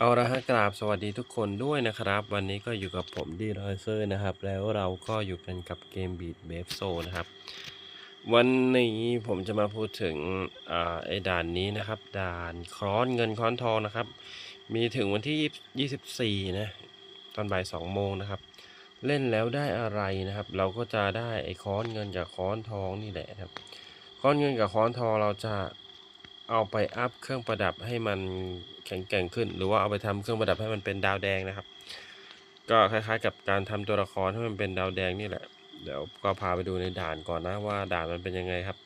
เอาละฮะกราบสวัสดีทุกคนด้วยนะครับ วันนี้ก็อยู่กับผมดีรอยเซอร์นะครับ แล้วเราก็อยู่กันกับเกมบีดเบฟโซนะครับ วันนี้ผมจะมาพูดถึงอไอ้ด่านนี้นะครับ ด่านคล้อนเงินคล้อนทองนะครับ มีถึงวันที่ 24 นะ ตอนบ่าย 2 โมงนะครับ เล่นแล้วได้อะไรนะครับ เราก็จะได้ไอ้ค้อนเงินกับค้อนทองนี่แหละครับ ค้อนเงินกับค้อนทองเราจะ เอาไปอัพเครื่องประดับให้มันแข็งแกร่งขึ้น หรือว่าเอาไปทำเครื่องประดับให้มันเป็นดาวแดงนะครับ ก็คล้ายๆ กับการทำตัวละครให้มันเป็นดาวแดงนี่แหละ เดี๋ยวก็พาไปดูในด่านก่อนนะว่าด่านมันเป็นยังไงครับ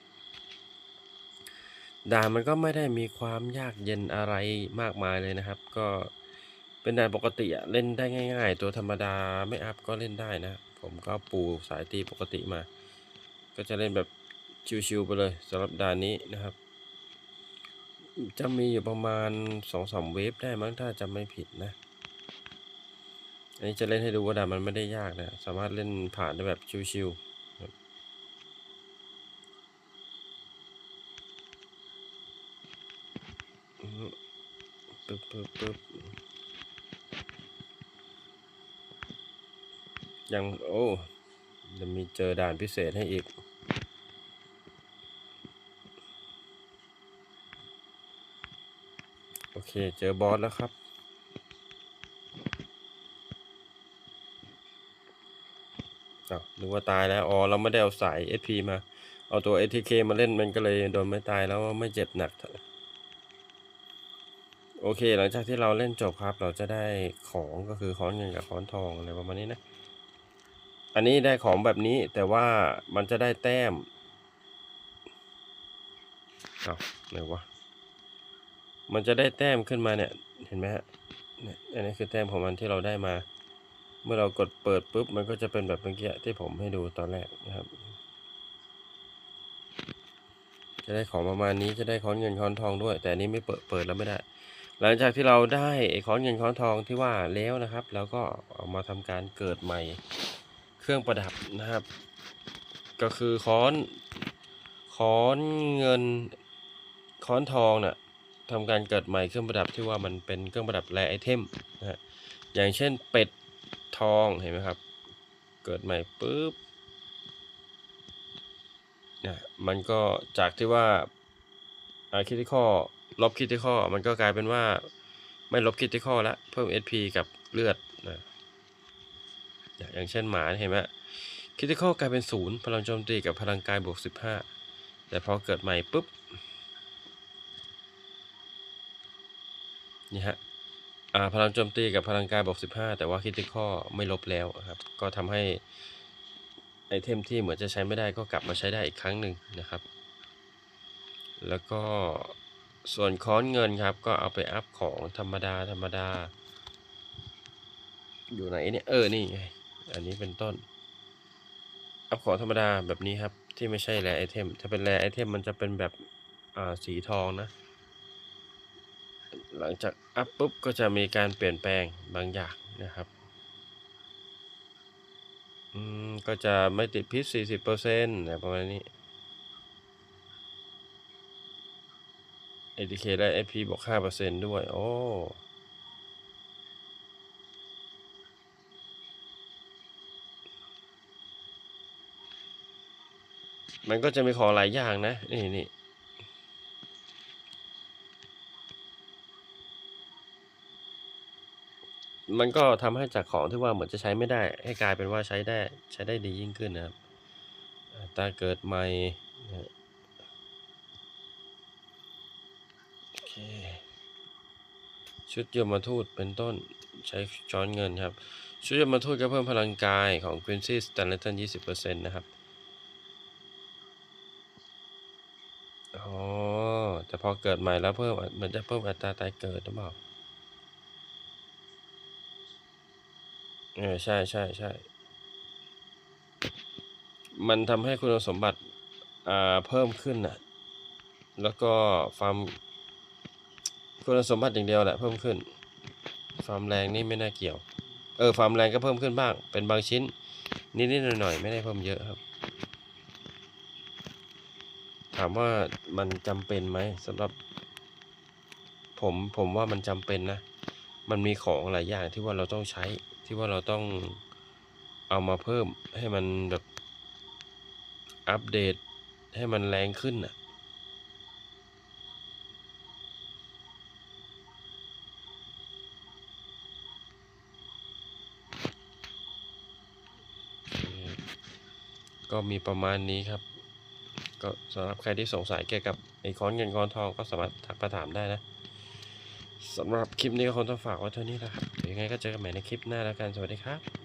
ด่านมันก็ไม่ได้มีความยากเย็นอะไรมากมายเลยนะครับ ก็เป็นด่านปกติเล่นได้ง่าย ๆ ตัวธรรมดาไม่อัพก็เล่นได้นะ ผมก็ปูสายตีปกติมา ก็จะเล่นแบบชิวๆไปเลยสำหรับด่านนี้นะครับ จะมีอยู่ประมาณสองสามเวฟได้มั้งถ้าจำไม่ผิดนะ อันนี้จะเล่นให้ดูว่าดามันไม่ได้ยากนะ สามารถเล่นผ่านได้แบบชิวๆปึ๊บปึ๊บปึ๊บยังโอ้จะมีเจอด่านพิเศษให้อีก โอ เค เจอบอสแล้วครับ อ้าวนึกว่าตายแล้ว อ๋อ เราไม่ได้เอาสาย SP มา เอาตัว ATK มาเล่นมันก็เลยโดนไม่ตายแล้วไม่เจ็บหนัก โอเค หลังจากที่เราเล่นจบครับ เราจะได้ของก็คือค้อนเงินกับค้อนทองอะไรประมาณนี้นะ อันนี้ได้ของแบบนี้แต่ว่ามันจะได้แต้มเอาไหนวะ มันจะได้แต้มขึ้นมาเนี่ย เห็นไหมฮะเนี่ยอันนี้คือแต้มของมันที่เราได้มา เมื่อเรากดเปิดปุ๊บ มันก็จะเป็นแบบเมื่อกี้ที่ผมให้ดูตอนแรกนะครับ จะได้ของประมาณนี้จะได้ค้อนเงินค้อนทองด้วย แต่นี้ไม่เปิดเปิดแล้วไม่ได้ หลังจากที่เราได้ไอ้ค้อนเงินค้อนทองที่ว่าแล้วนะครับ แล้วก็เอามาทำการเกิดใหม่เครื่องประดับนะครับ ก็คือค้อนค้อนเงินค้อนทองน่ะ ทำการเกิดใหม่เครื่องประดับที่ว่ามันเป็นเครื่องประดับแร่ไอเทมนะฮะอย่างเช่นเป็ดทองเห็นไหมครับ เกิดใหม่ปุ๊บเนี่ยมันก็จากที่ว่าอาคิติคอลบคิติคอมันก็กลายเป็นว่าไม่ลบคิติคอแล้วเพิ่ม SP กับเลือดนะอย่างเช่นหมาเห็นไหมคิติคอกลายเป็นศูนย์พลังโจมตีกับพลังกายบวก15 แต่พอเกิดใหม่ปุ๊บ นี่ฮะอ่าพลังโจมตีกับพลังกายบวก15 แต่ว่าคิดติคอไม่ลบแล้วครับ ก็ทำให้ไอเทมที่เหมือนจะใช้ไม่ได้ก็กลับมาใช้ได้อีกครั้งหนึ่งนะครับ แล้วก็ส่วนค้อนเงินครับ ก็เอาไปอัพของธรรมดาธรรมดา อยู่ไหนเนี่ย เออ นี่ไง อันนี้เป็นต้น อัพของธรรมดาแบบนี้ครับ ที่ไม่ใช่แร่ไอเทม ถ้าเป็นแร่ไอเทมมันจะเป็นแบบอ่าสีทองนะ หลังจากอัพปุ๊บก็จะมีการเปลี่ยนแปลงบางอย่างนะครับอืมก็จะไม่ติดพิษ 40%นะประมาณนี้ ATK ได้ IP บวก 5%ด้วย โอ้มันก็จะมีของหลายอย่างนะ นี่นี่ มันก็ทำให้จากของที่ว่าเหมือนจะใช้ไม่ได้ ให้กลายเป็นว่าใช้ได้ใช้ได้ดียิ่งขึ้นนะครับตาเกิดใหม่นะโอเคชุดยมทูตเป็นต้นใช้ช้อนเงินครับ ชุดยมทูตก็เพิ่มพลังกายของ Quincy Stanton 20%นะครับอ๋อแต่พอเกิดใหม่แล้วเพิ่มเหมือนจะเพิ่มอัตราตายเกิดหรือเปล่า เออใช่ใช่ใช่ มันทำให้คุณสมบัติอ่าเพิ่มขึ้นน่ะแล้วก็ความคุณสมบัติอย่างเดียวแหละเพิ่มขึ้นความแรงนี่ไม่น่าเกี่ยว เออความแรงก็เพิ่มขึ้นบ้าง เป็นบางชิ้น นิดๆหน่อยๆไม่ได้เพิ่มเยอะครับ ถามว่ามันจำเป็นไหมสำหรับ ผมผมว่ามันจำเป็นนะ มันมีของหลายอย่างที่ว่าเราต้องใช้ ที่ว่าเราต้องเอามาเพิ่มให้มันแบบอัปเดตให้มันแรงขึ้นอะก็มีประมาณนี้ครับ ก็สำหรับใครที่สงสัยเกี่ยวกับไอคอนเงินคอนทองก็สามารถทักมาถามได้นะ สำหรับคลิปนี้ก็คงต้องฝากไว้เท่านี้แหละครับยังไงก็เจอกันใหม่ในคลิปหน้าแล้วกัน สวัสดีครับ